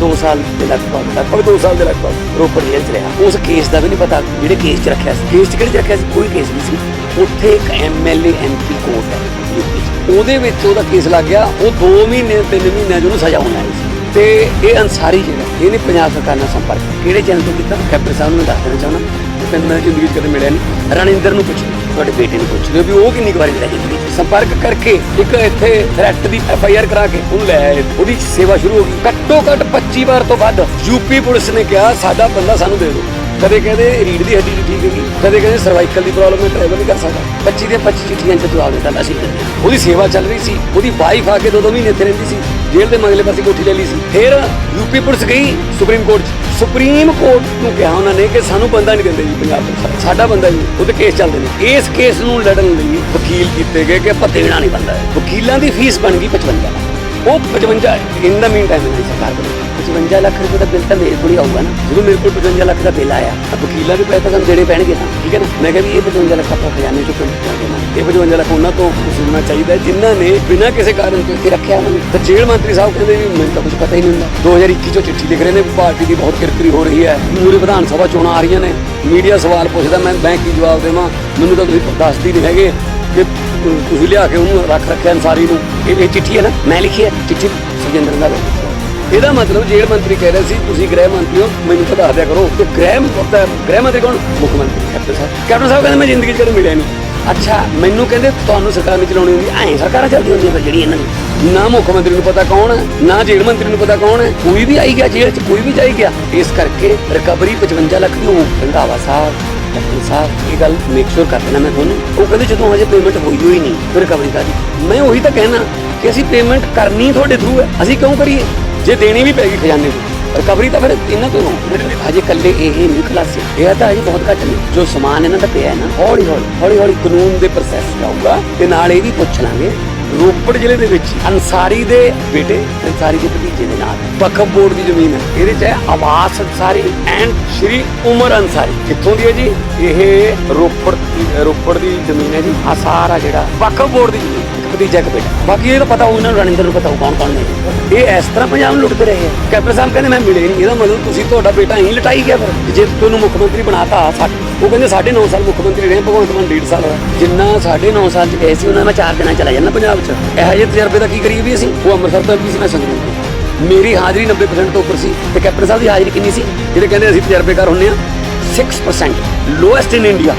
2 ਸਾਲ ਦੇ ਲਗਭਗ ਲਗਭਗ 2 ਸਾਲ ਦੇ ਲਗਭਗ ਰੋਪੜ ਜੇਲ੍ਹ ਚ ਰਿਹਾ। ਉਸ ਕੇਸ ਦਾ ਵੀ ਨਹੀਂ ਪਤਾ ਜਿਹੜੇ ਕੇਸ ਚ ਰੱਖਿਆ ਸੀ। ਕੇਸ ਚ ਕਿਹੜੇ ਚ ਰੱਖਿਆ ਸੀ? ਕੋਈ ਕੇਸ ਨਹੀਂ ਸੀ। ਉੱਥੇ ਇੱਕ ਐਮਐਲਏ ਐਮਪੀ ਕੋਰਟ ਹੈ ਯੂਪੀ 'ਚ। ਉਹਦੇ ਵਿੱਚ ਉਹਦਾ ਕੇਸ ਲੱਗ ਗਿਆ। ਉਹ 2 ਮਹੀਨੇ 3 ਮਹੀਨਿਆਂ 'ਚ ਉਹਨੂੰ ਸਜ਼ਾ ਹੋਣ ਵਾਲੀ ਸੀ। ਤੇ ਇਹ ਅਨਸਾਰੀ ਜਿਹੜਾ ਇਹਨੇ ਪੰਜਾਬ ਸਰਕਾਰ ਨਾਲ ਸੰਪਰਕ। ਕਿਹੜੇ ਚੈਨਲ ਤੋਂ ਕੀਤਾ? ਕੈਪਟਨ ਸਾਹਿਬ ਨੂੰ ਮੈਂ ਦੱਸ ਦੇਣਾ ਚਾਹੁੰਦਾ। ਕਹਿੰਦਾ ਮੈਂ ਜ਼ਿੰਦਗੀ 'ਚ ਕਦੇ ਮਿਲਿਆ ਨਹੀਂ ਰਣਿੰਦਰ ਨੂੰ ਪੁੱਛ ਤੁਹਾਡੇ ਬੇਟੇ ਨੂੰ ਪੁੱਛ ਲਿਓ ਵੀ ਉਹ ਕਿੰਨੀ ਕੁ ਵਾਰੀ ਮਿਲਿਆ ਜ਼ਿੰਦਗੀ ਸੰਪਰਕ ਕਰਕੇ ਇੱਕ ਇੱਥੇ ਥ੍ਰੈਟ ਦੀ ਐਫ ਆਈ ਆਰ ਕਰਾ ਕੇ ਉਹਨੂੰ ਲੈ ਆਏ। ਉਹਦੀ ਸੇਵਾ ਸ਼ੁਰੂ ਹੋ ਗਈ। ਘੱਟੋ ਘੱਟ 25 ਵਾਰ ਤੋਂ ਵੱਧ ਯੂਪੀ ਪੁਲਿਸ ਨੇ ਕਿਹਾ, ਸਾਡਾ ਬੰਦਾ ਸਾਨੂੰ ਦੇ ਦਿਓ। ਕਦੇ ਕਹਿੰਦੇ ਰੀੜ ਦੀ ਹੱਡੀ ਨਹੀਂ ਠੀਕ ਹੈਗੀ। ਕਦੇ ਕਹਿੰਦੇ ਸਰਵਾਈਕਲ ਦੀ ਪ੍ਰੋਬਲਮ ਹੈ ਟਰੈਵਲ ਨਹੀਂ ਕਰ ਸਕਦਾ। 25 ਦੇ 25 ਚਿੱਠੀਆਂ ਚ ਜਵਾਬ ਦਿੱਤਾ, ਅਸੀਂ ਉਹਦੀ ਸੇਵਾ ਚੱਲ ਰਹੀ ਸੀ। ਉਹਦੀ ਵਾਈਫ ਆ ਕੇ ਦੋ ਦੋ ਮਹੀਨੇ ਇੱਥੇ ਰਹਿੰਦੀ ਸੀ। ਜੇਲ੍ਹ ਦੇ ਮੰਗਲੇ ਪਾਸੇ ਕੋਠੀ ਲੈ ਲਈ ਸੀ। ਫਿਰ ਯੂਪੀ ਪੁਲਿਸ ਗਈ ਸੁਪਰੀਮ ਕੋਰਟ 'ਚ। ਸੁਪਰੀਮ ਕੋਰਟ ਨੂੰ ਕਿਹਾ ਉਹਨਾਂ ਨੇ ਕਿ ਸਾਨੂੰ ਬੰਦਾ ਨਹੀਂ ਦਿੰਦੇ ਜੀ ਪੰਜਾਬ ਪੁਲਿਸ ਸਾਡਾ ਬੰਦਾ ਜੀ ਉਹਦੇ ਕੇਸ ਚੱਲਦੇ ਨੇ। ਇਸ ਕੇਸ ਨੂੰ ਲੜਨ ਲਈ ਵਕੀਲ ਕੀਤੇ ਗਏ ਕਿ ਆਪਾਂ ਨਹੀਂ ਬੰਦਾ ਵਕੀਲਾਂ ਦੀ ਫੀਸ ਬਣ ਗਈ 55 ਉਹ 55 ਇਨ ਦਾ ਮੀਨ ਟਾਈਮ ਮੇਰੀ ਸਰਕਾਰ ਕੋਲ 55 ਲੱਖ ਰੁਪਏ ਦਾ ਬਿੱਲ ਤਾਂ ਮੇਰੇ ਕੋਲ ਹੀ ਆਊਗਾ ਨਾ। ਜਦੋਂ ਮੇਰੇ ਕੋਲ 55 ਲੱਖ ਦਾ ਬਿੱਲ ਆਇਆ, ਤਾਂ ਵਕੀਲਾਂ ਦੇ ਪੈਸੇ ਤਾਂ ਦੇਣੇ ਪੈਣਗੇ ਨਾ ਠੀਕ ਹੈ ਨਾ? ਮੈਂ ਕਿਹਾ ਵੀ ਇਹ 55 ਲੱਖ ਆਪਾਂ ਖਜ਼ਾਨੇ ਚੋਂ ਕਿਉਂ ਕਰ ਦੇਣਾ? ਇਹ 55 ਲੱਖ ਉਹਨਾਂ ਤੋਂ ਵਸੂਲਣਾ ਚਾਹੀਦਾ ਹੈ, ਜਿਨ੍ਹਾਂ ਨੇ ਬਿਨਾਂ ਕਿਸੇ ਕਾਰਨ ਤੋਂ ਇੱਥੇ ਰੱਖਿਆ ਉਹਨਾਂ ਨੂੰ। ਤਾਂ ਜੇਲ੍ਹ ਮੰਤਰੀ ਸਾਹਿਬ ਕਹਿੰਦੇ ਵੀ ਮੈਨੂੰ ਤਾਂ ਕੁਝ ਪਤਾ ਹੀ ਨਹੀਂ ਹੁੰਦਾ। 2021 ਚੋਂ ਚਿੱਠੀ ਲਿਖ ਰਹੇ ਨੇ ਪਾਰਟੀ ਦੀ ਬਹੁਤ ਕਿਰਕਰੀ ਹੋ ਰਹੀ ਹੈ। ਮੂਰੇ ਵਿਧਾਨ ਸਭਾ ਚੋਣਾਂ ਆ ਰਹੀਆਂ ਨੇ। ਮੀਡੀਆ ਸਵਾਲ ਪੁੱਛਦਾ, ਮੈਂ ਮੈਂ ਕੀ ਜਵਾਬ ਦੇਵਾਂ? ਮੈਨੂੰ ਤਾਂ ਤੁਸੀਂ ਦੱਸਦੀ ਨਹੀਂ ਹੈਗੇ ਕਿ ਤੁਸੀਂ ਲਿਆ ਕੇ ਉਹਨੂੰ ਰੱਖ ਰੱਖਿਆ ਅਨਸਾਰੀ ਨੂੰ। ਇਹ ਇਹ ਚਿੱਠੀ ਹੈ ਨਾ? ਮੈਂ ਲਿਖੀ ਹੈ। ਚਿੱਠੀ ਸੁਜਿੰਦਰ ਨਾਲ। ਇਹਦਾ ਮਤਲਬ ਜੇਲ੍ਹ ਮੰਤਰੀ ਕਹਿ ਰਹੇ ਸੀ, ਤੁਸੀਂ ਗ੍ਰਹਿ ਮੰਤਰੀ ਹੋ, ਮੈਨੂੰ ਤਾਂ ਦਿਆ ਕਰੋ। ਕਿ ਗ੍ਰਹਿ ਪਤਾ ਗ੍ਰਹਿ ਮੰਤਰੀ ਕੌਣ? ਮੁੱਖ ਮੰਤਰੀ ਕੈਪਟਨ ਸਾਹਿਬ। ਕੈਪਟਨ ਸਾਹਿਬ ਕਹਿੰਦੇ, ਮੈਂ ਜ਼ਿੰਦਗੀ 'ਚ ਕਦੇ ਮਿਲਿਆ ਨਹੀਂ। ਅੱਛਾ, ਮੈਨੂੰ ਕਹਿੰਦੇ, ਤੁਹਾਨੂੰ ਸਰਕਾਰ ਨਹੀਂ ਚਲਾਉਣੀ ਹੁੰਦੀ, ਐਂ ਸਰਕਾਰਾਂ ਚੱਲਦੀਆਂ ਹੁੰਦੀਆਂ ਫਿਰ ਜਿਹੜੀ ਇਹਨਾਂ ਦੀ ਨਾ ਮੁੱਖ ਮੰਤਰੀ ਨੂੰ ਪਤਾ ਕੌਣ ਹੈ, ਨਾ ਜੇਲ੍ਹ ਮੰਤਰੀ ਨੂੰ ਪਤਾ ਕੌਣ ਹੈ, ਕੋਈ ਵੀ ਆਈ ਗਿਆ ਜੇਲ੍ਹ 'ਚ, ਕੋਈ ਵੀ ਜਾਈ ਗਿਆ। ਇਸ ਕਰਕੇ ਰਿਕਵਰੀ 55 ਲੱਖ ਦੀ ਉਹ ਰੰਧਾਵਾ ਸਾਹਿਬ ਕੈਪਟਨ ਸਾਹਿਬ, ਇਹ ਗੱਲ ਮੇਕ ਸ਼ੋਰ ਕਰ ਦੇਣਾ ਮੈਂ ਤੁਹਾਨੂੰ। ਉਹ ਕਹਿੰਦੇ, ਜਦੋਂ ਹਜੇ ਪੇਮੈਂਟ ਹੋਈ ਹੋਈ ਨਹੀਂ ਫਿਰ ਰਿਕਵਰੀ ਕਾਦੀ ਮੈਂ ਉਹੀ ਤਾਂ ਕਹਿਣਾ ਕਿ ਅਸੀਂ ਪੇਮੈਂਟ ਕਰਨੀ ਤੁਹਾਡੇ ਥਰੂ ਹੈ। ਅਸੀਂ ਕਿਉਂ ਕਰੀਏ? ਜੇ ਦੇਣੀ ਵੀ ਪੈਗੀ ਖਜ਼ਾਨੇ ਤੋਂ ਰਿਕਵਰੀ ਤਾਂ ਫਿਰ ਇਹਨਾਂ ਤੋਂ ਹੋ ਕੱਲੇ ਇਹ ਨਹੀਂ ਖਲਾਸੇ। ਇਹ ਤਾਂ ਹਜੇ ਬਹੁਤ ਘੱਟ ਨੇ। ਜੋ ਸਮਾਨ ਇਹਨਾਂ ਦਾ ਪਿਆ ਹੈ ਨਾ, ਹੌਲੀ ਹੌਲੀ ਹੌਲੀ ਹੌਲੀ ਕਾਨੂੰਨ ਦੇ ਪ੍ਰੋਸੈਸ ਜਾਊਗਾ ਤੇ ਨਾਲ ਇਹ ਵੀ ਪੁੱਛ ਲਾਂਗੇ। ਰੋਪੜ ਜ਼ਿਲ੍ਹੇ ਦੇ ਵਿੱਚ ਅਨਸਾਰੀ ਦੇ ਬੇਟੇ ਅੰਸਾਰੀ ਦੇ ਭਤੀਜੇ ਦੇ ਨਾਲ ਵਕਫ ਬੋਰਡ ਦੀ ਜ਼ਮੀਨ ਹੈ। ਇਹਦੇ ਚ ਹੈ ਆਵਾਸ ਅੰਸਾਰੀ ਐਂਡ ਸ਼੍ਰੀ ਉਮਰ ਅਨਸਾਰੀ। ਕਿੱਥੋਂ ਦੀ ਹੈ ਜੀ? ਇਹ ਰੋਪੜ ਰੋਪੜ ਦੀ ਜ਼ਮੀਨ ਹੈ ਜੀ। ਆ ਸਾਰਾ ਜਿਹੜਾ। ਵਕਫ ਬੋਰਡ ਦੀ ਜ਼ਮੀਨ ਭਤੀਜਾ ਇੱਕ ਬੇਟਾ। ਬਾਕੀ ਇਹ ਤਾਂ ਪਤਾ ਹੋਊ, ਇਹਨਾਂ ਨੂੰ ਰਣਿੰਦਰ ਨੂੰ ਪਤਾ ਹੋਊ ਕੌਣ ਕੌਣ ਨੇ। ਇਹ ਇਸ ਤਰ੍ਹਾਂ ਪੰਜਾਬ ਨੂੰ ਲੁੱਟਦੇ ਰਹੇ ਆ। ਕੈਪਟਨ ਸਾਹਿਬ ਕਹਿੰਦੇ, ਮੈਂ ਮਿਲੇ ਨਹੀਂ। ਇਹਦਾ ਮਤਲਬ ਤੁਸੀਂ ਤੁਹਾਡਾ ਬੇਟਾ ਹੀ ਲਟਾਈ ਗਿਆ ਫਿਰ। ਜੇ ਤੁਹਾਨੂੰ ਮੁੱਖ ਮੰਤਰੀ ਬਣਾਤਾ ਸਾ- ਉਹ ਕਹਿੰਦੇ 9.5 ਸਾਲ ਮੁੱਖ ਮੰਤਰੀ ਰਹੇ, ਭਗਵੰਤ ਮਾਨ 1.5 ਸਾਲ ਹੋਇਆ ਜਿੰਨਾ 9.5 ਸਾਲ ਚ ਗਏ ਸੀ, ਉਹਨਾਂ ਮੈਂ 4 ਦਿਨਾਂ ਚਲਾ ਜਾਂਦਾ ਪੰਜਾਬ ਚ। ਇਹੋ ਜਿਹੇ ਤਜਰਬੇ ਦਾ ਕੀ ਕਰੀਏ ਵੀ ਅਸੀਂ? ਉਹ ਅੰਮ੍ਰਿਤਸਰ ਤੋਂ ਵੀ ਸੀ, ਮੈਂ ਸੰਗਰੂਰ ਮੇਰੀ ਹਾਜ਼ਰੀ 90% ਤੋਂ ਉੱਪਰ ਸੀ ਤੇ ਕੈਪਟਨ ਸਾਹਿਬ ਦੀ ਹਾਜ਼ਰੀ ਕਿੰਨੀ ਸੀ? ਜਿਹੜੇ ਕਹਿੰਦੇ ਅਸੀਂ ਤਜਰਬੇਕਾਰ ਹੁੰਨੇ ਆ 6% ਲੋਐਸਟ ਇਨ ਇੰਡੀਆ